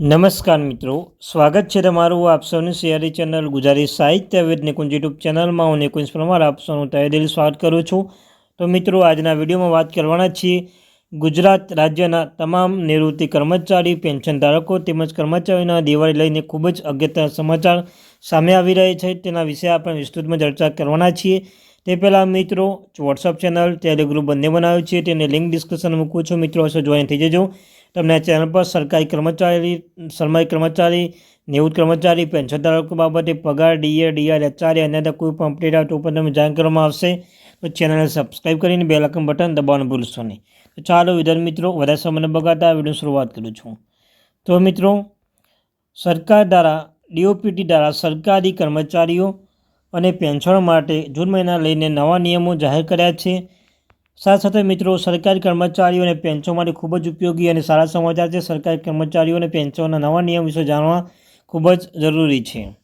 નમસ્કાર મિત્રો, સ્વાગત છે તમારું આપ સૌની સિયારી ચેનલ ગુજરાતી સાહિત્ય વિદ નિકુંજ યુટ્યુબ ચેનલમાં. હું નિકુંજ પરમાર, આપ સૌનું તહે દિલ સ્વાગત કરું છું. તો મિત્રો, આજના વિડીયોમાં વાત કરવાના છીએ ગુજરાત રાજ્યના તમામ નિવૃત્તિ કર્મચારી, પેન્શન ધારકો તેમજ કર્મચારીઓના દિવાળી લઈને ખૂબ જ અગત્યના સમાચાર સામે આવી રહ્યા છે. તેના વિશે આપણે વિસ્તૃતમાં ચર્ચા કરવાના છીએ. તે પહેલાં મિત્રો વોટ્સઅપ ચેનલ ટેલિગ્રુપ બંને બનાવ્યું છે. તેની લિંક ડિસ્ક્રિપ્શન મૂકું છું. મિત્રો, હશે જોઈન થઈ જજો. તમને આ ચેનલ પર સરકારી કર્મચારી સરકારી કર્મચારી, નિવૃત્ત કર્મચારી, પેન્શન ધારકો બાબતે પગાર, ડીએ, ડીઆર, એચઆરએ અન્ય કોઈ પણ અપડેટ આવે તો પણ તમને જાણ કરવામાં આવશે. તો ચેનલને સબસ્ક્રાઈબ કરીને બે લાખનું બટન દબાવવાનું ભૂલશો નહીં. તો ચાલો વિધાન મિત્રો, વધારે સમયને બગાડતા વીડિયો શરૂઆત કરું છું. તો મિત્રો, સરકાર દ્વારા, ડીઓપીટી દ્વારા સરકારી કર્મચારીઓ અને પેન્શન માટે જૂન મહિના લઈને નવા નિયમો જાહેર કર્યા છે. સાથે સાથે મિત્રો, સરકારી કર્મચારીઓ અને પેન્શન માટે ખૂબ જ ઉપયોગી અને સારા સમાચાર છે. સરકારી કર્મચારીઓ અને પેન્શનના નવા નિયમ વિશે જાણવા ખૂબ જ જરૂરી છે.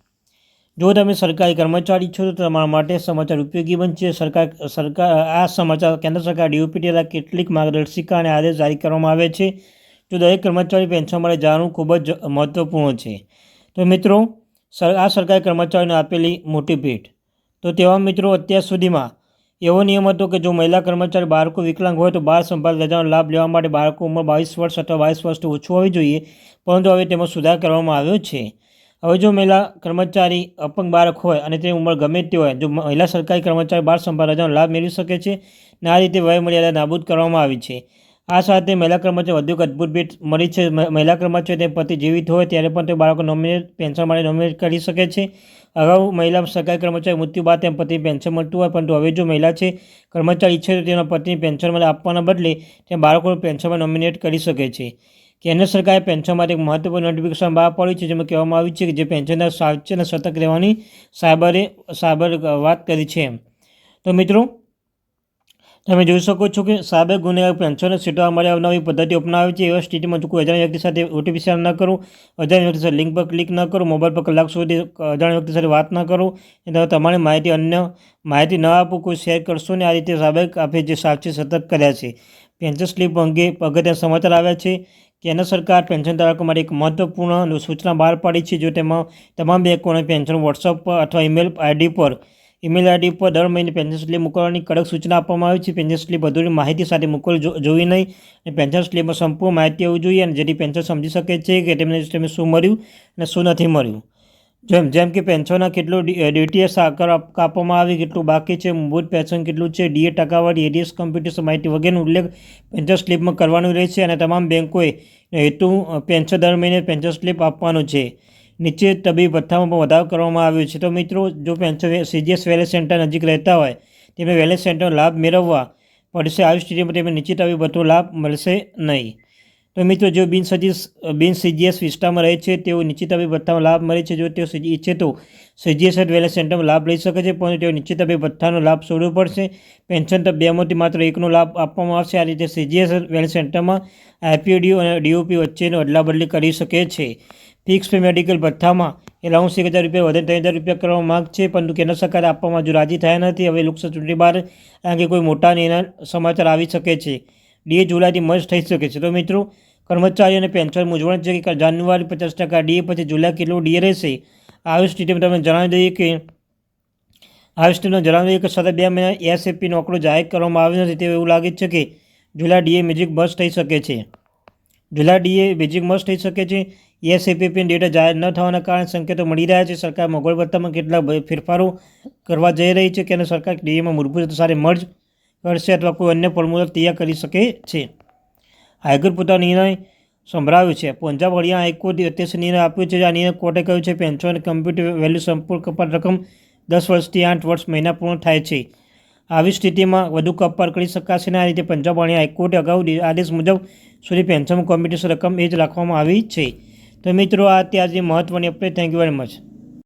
જો તમે સરકારી કર્મચારી છો, તો તમારા માટે સમાચાર ઉપયોગી બનશે. સરકાર સરકાર, આ સમાચાર કેન્દ્ર સરકાર ડીઓપીટી દ્વારા કેટલીક માર્ગદર્શિકા અને આદેશ જારી કરવામાં આવે છે. જો દરેક કર્મચારી પેન્શન માટે જાણવું ખૂબ જ મહત્ત્વપૂર્ણ છે. તો મિત્રો આ સરકારી કર્મચારીઓને આપેલી મોટી ભેટ. તો તેવા મિત્રો, અત્યાર સુધીમાં એવો નિયમ હતો કે જો મહિલા કર્મચારી બાળકો વિકલાંગ હોય તો બાળ સંભાળ રજાનો લાભ લેવા માટે બાળકો ઉંમર બાવીસ વર્ષ અથવા બાવીસ વર્ષથી ઓછું હોવી જોઈએ, પરંતુ હવે તેમાં સુધાર કરવામાં આવ્યો છે. હવે જો મહિલા કર્મચારી અપંગ બાળક હોય અને તેની ઉંમર ગમે તે હોય, જો મહિલા સરકારી કર્મચારી બાળ સંભાળ રજાનો લાભ મેળવી શકે છે અને આ રીતે વય મર્યાદા નાબૂદ કરવામાં આવી છે. આ સાથે મહિલા કર્મચારી વધુ એક અદ્ભુત ભેટ મળી છે. મહિલા કર્મચારી તે પતિ જીવિત હોય ત્યારે પણ તે બાળકો નોમિનેટ પેન્શન માટે નોમિનેટ કરી શકે છે. અગાઉ મહિલા સરકારી કર્મચારી મૃત્યુ બાદ તેમ પતિ પેન્શન મળતું હોય, પરંતુ હવે જો મહિલા છે, કર્મચારી ઈચ્છે તો તેના પતિની પેન્શન માટે આપવાના બદલે તે બાળકોને પેન્શનમાં નોમિનેટ કરી શકે છે. કેન્દ્ર સરકારે પેન્શન માટે એક મહત્વપૂર્ણ નોટિફિકેશન બહાર પાડ્યું છે, જેમાં કહેવામાં આવ્યું છે કે જે પેન્શનદાર સાવચેત અને સતર્ક રહેવાની સાયબરે, સાયબર વાત કરી છે તો મિત્રો તમે જોઈ શકો છો કે સાબે ગુનેગાર પેન્શનને સીટો માટે અવનવી પદ્ધતિ અપનાવી છે. એવા સ્થિતિમાં જો કોઈ અજાણ્યા વ્યક્તિ સાથે ઓટીપી શેર ન કરું અજાણ્યા વ્યક્તિ સાથે લિંક પર ક્લિક ન કરો, મોબાઈલ પર કલાક સુધી અજાણ્યા વ્યક્તિ સાથે વાત ન કરો તમારી માહિતી અન્ય માહિતી ન આપો, કોઈ શેર કરશો ને આ રીતે સાબેક આપે જે સાક્ષી સતર્ક કર્યા છે. પેન્શન સ્લીપ અંગે અગત્યના સમાચાર આવ્યા છે કેન્દ્ર સરકાર પેન્શન ધારકો માટે એક મહત્વપૂર્ણ સૂચના બહાર પાડી છે. જો તેમાં તમામ બેંકોને પેન્શન વોટ્સઅપ પર અથવા ઈમેલ આઈડી પર ઈમેલ આઈડી પર દર મહિને પેન્શન સ્લીપ મોકલવાની કડક સૂચના આપવામાં આવી છે. પેન્શન સ્લીપ વધુ માહિતી સાથે મોકલ જોવી નહીં. અને પેન્શન સ્લીપમાં સંપૂર્ણ માહિતી હોવી જોઈએ અને જેથી પેન્શન સમજી શકે છે કે તેમને તેમને શું મળ્યું અને શું નથી મળ્યું. જેમ જેમ કે પેન્શનના કેટલું ડીટીએસ આકાર કાપવામાં આવી, કેટલું બાકી છે, મૂળભૂત પેન્શન કેટલું છે ડીએ ટકાવાળી એડીએસ કમ્પ્યુટર માહિતી વગેરેનો ઉલ્લેખ પેન્શન સ્લીપમાં કરવાનો રહેશે અને તમામ બેંકોએ હેતુ પેન્શન દર મહિને પેન્શન સ્લીપ આપવાનું છે. નીચે તબીબ ભથ્થામાં પણ વધારો કરવામાં આવ્યો છે. તો મિત્રો, જો પેન્શન સીજીએસ વેલેસ સેન્ટર નજીક રહેતા હોય, તેમને વેલેસ સેન્ટરનો લાભ મેળવવા પડશે. આવી સ્થિતિમાં તેમને નીચે તબીબ ભથ્થો લાભ મળશે નહીં. તો મિત્રો, જો બિન સજીસ, બિન સીજીએસ વિસ્તારમાં રહે છે, તેઓ નીચે તબીબ ભથ્થાનો લાભ મળે છે. જો તેઓ ઈચ્છે તો સીજીએસ વેલેસ સેન્ટરમાં લાભ લઈ શકે છે, પરંતુ તેઓ નીચે તબીબ ભથ્થાનો લાભ છોડવો પડશે. પેન્શન તો બેમાંથી માત્ર એકનો લાભ આપવામાં આવશે. આ રીતે સીજીએસ વેલેસ સેન્ટરમાં આઈપીડીઓ અને ડીઓપી વચ્ચેનો અદલાબદલી કરી શકે છે. ફિક્સ પે મેડિકલ ભથ્થામાં એલાઉન્સ એક હજાર રૂપિયા, વધે ત્રણ હજાર રૂપિયા કરવા માગ છે, પરંતુ કેન્દ્ર સરકારે આપવામાં હજુ રાજી થયા નથી. હવે લોકસભા ચૂંટણી બાદ અંગે કોઈ મોટા નિર્ણય સમાચાર આવી શકે છે. ડીએ જુલાઈથી મર્જ થઈ શકે છે. તો મિત્રો કર્મચારી અને પેન્શન મૂંઝવણ છે કે જાન્યુઆરી પચાસ ટકા ડીએ પછી જુલાઈ કેટલું ડીએ રહેશે? આવી સ્થિતિમાં તમને જણાવી દઈએ કે આવી સ્થિતિમાં જણાવી દઈએ કે સતત બે મહિના એસએપીનો આંકડો જાહેર કરવામાં આવ્યો નથી. તેવું એવું લાગે છે કે જુલાઈ ડીએ મેજિક બસ થઈ શકે છે. જુલાઈ ડીએ બેઝિક મસ્ત થઈ શકે છે. એસએપીપી ડેટા જાહેર ન થવાના કારણે સંકેતો મળી રહ્યા છે. સરકાર મોગલ ભથ્થામાં કેટલાક ફેરફારો કરવા જઈ રહી છે કે સરકાર ડીએમાં મૂળભૂત સારી મર્જ કરશે અથવા કોઈ અન્ય ફોર્મ્યુલા તૈયાર કરી શકે છે. હાઈકોર્ટ પોતાનો નિર્ણય સંભળાવ્યો છે. પંજાબ હરિયાણા હાઈકોર્ટે અત્યારે નિર્ણય આપ્યો છે. આ નિર્ણય કોર્ટે કહ્યું છે પેન્શન કમ્પ્યુટર વેલ્યુ સંપૂર્ણ કપાત રકમ દસ વર્ષથી આઠ વર્ષ મહિના પૂર્ણ થાય છે. આવી સ્થિતિમાં વધુ કપાત કરી શકાશે ને આ રીતે પંજાબ અને હાઈકોર્ટે અગાઉ આદેશ મુજબ સુધી પેન્શન કોમ્પિટિશન રકમ એ જ રાખવામાં આવી છે. તો મિત્રો, આ અત્યારે મહત્ત્વની update thank you very much